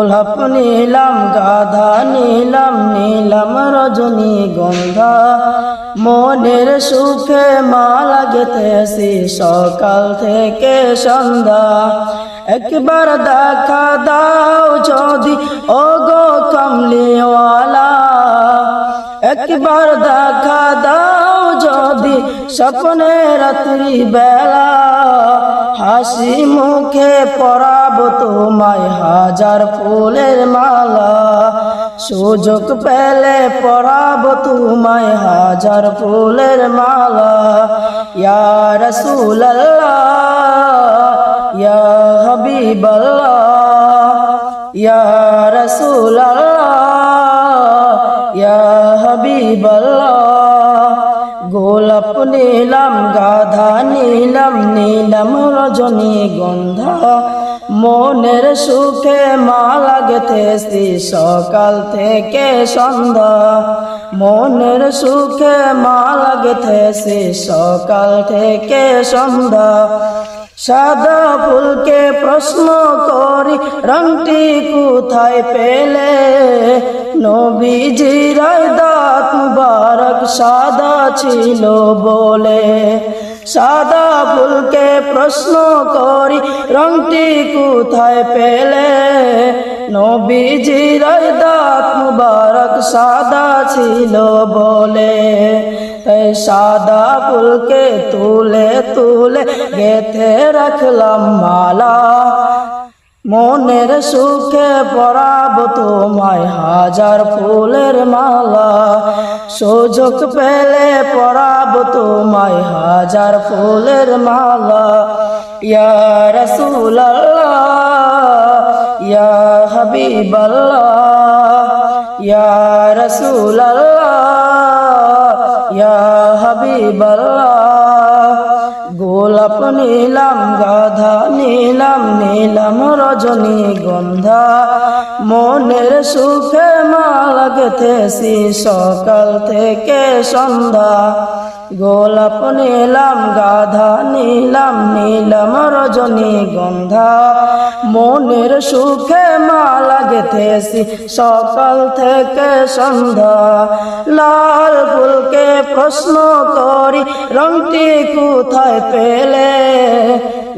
গোলাপ নিলাম, গাধা নিলাম নিলাম রজনী গন্ধা। মনের সুখে মালা গেতেছি সকাল থেকে সন্ধ্যা। একবার দেখা দাও যদি ও গো কমলিওয়ালা। একবার দেখা দাও যদি স্বপ্নে রাত্রি বেলা হাসি মুখে পরাব তোমায় হাজার ফুলের মালা। সুযোগ পেলে পরাব তোমায় হাজার ফুলের মালা। ইয়া রসুল্লাহ ইয়া হাবিবাল্লাহ, ইয়া রসুল্লাহ গোলাপ নিলাম, গাধা নিলাম নিলাম রজনী গন্ধা। মনের সুখে মা গেতেছি সকাল থেকে সন্ধ্যা। মনের সুখে মা গেতেছি সকাল থেকে সন্ধ্যা। সাদা ফুলকে প্রশ্ন করি, রংটি কোথায় পেলে? নবীজির দাঁত মুবারক সাদা ছিল বলে। সাদা ফুলকে প্রশ্ন করি, রংটি কোথায় পেলে? নবীজির দাঁত মুবারক সাদা ছিল বলে। তাই সাদা ফুলকে তুলে তুলে গেথে রাখলাম মালা। মনের সুখে পরাব তোমায় হাজার ফুলের মালা। সুযোগ পেলে পরাব তোমায় হাজার ফুলের মালা। ইয়া রসুল্লাহ ইয়া হাবিবাল্লাহ, ইয়া হাবিবাল্লাহ। গোলাপ নিলাম, গাধা নিলাম নিলাম রজনী গন্ধা। মনের সুখে মালা গেথেছি সকাল থেকে সন্ধ্যা। গোলাপ নিলাম গাধা নিলাম নিলাম রজনী গন্ধা। মনের সুখে মালা গেথেছি সকাল থেকে সন্ধ্যা। লাল ফুলকে প্রশ্ন করি, রংটি কোথায় পেলে?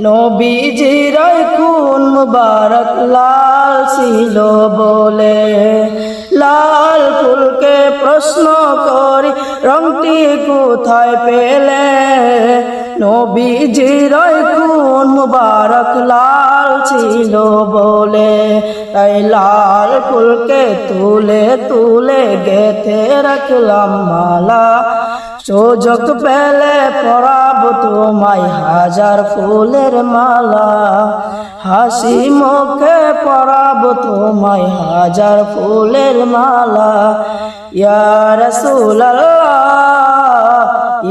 নবীজির খুন মুবারক লাল ছিল বলে। লাল ফুলকে প্রশ্ন করি কোথায় পেলে? নবীজির খুন মুবারক লাল ছিল বলে, তাই লাল ফুলকে তুলে তুলে গেথে রাখলাম মালা। সুযোগ পেলে পরাব তোমায় হাজার ফুলের মালা। হাসি মুখে পরাব তোমায় হাজার ফুলের মালা। ইয়ার রসুল্লাহ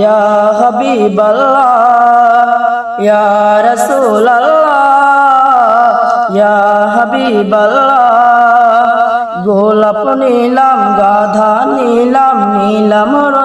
ইয়া হাবিবাল্লাহ ইয়া রসুল্লাহ ইয়া হাবিবাল্লাহ। গোলাপ নিলাম গাধা নিলাম নিলাম